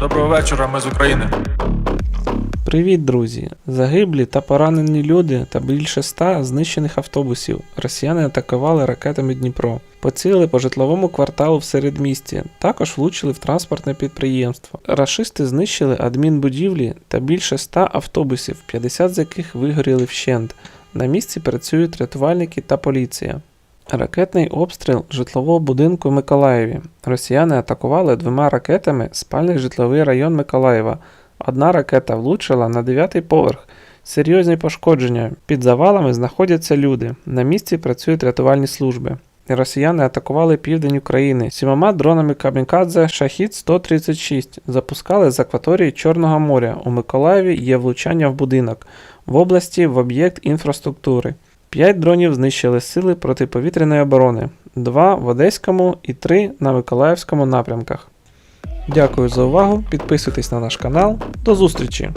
Доброго вечора, ми з України. Привіт, друзі! Загиблі та поранені люди та більше ста знищених автобусів. Росіяни атакували ракетами Дніпро, поцілили по житловому кварталу в середмісті, також влучили в транспортне підприємство. Рашисти знищили адмінбудівлі та більше ста автобусів, 50 з яких вигоріли вщент. На місці працюють рятувальники та поліція. Ракетний обстріл житлового будинку в Миколаєві. Росіяни атакували двома ракетами спальний житловий район Миколаєва. Одна ракета влучила на дев'ятий поверх. Серйозні пошкодження. Під завалами знаходяться люди. На місці працюють рятувальні служби. Росіяни атакували південь України сімома дронами Камікадзе Шахід 136 запускали з акваторії Чорного моря. У Миколаєві є влучання в будинок, в області в об'єкт інфраструктури. П'ять дронів знищили сили протиповітряної оборони, два в Одеському і три на Миколаївському напрямках. Дякую за увагу, підписуйтесь на наш канал. До зустрічі!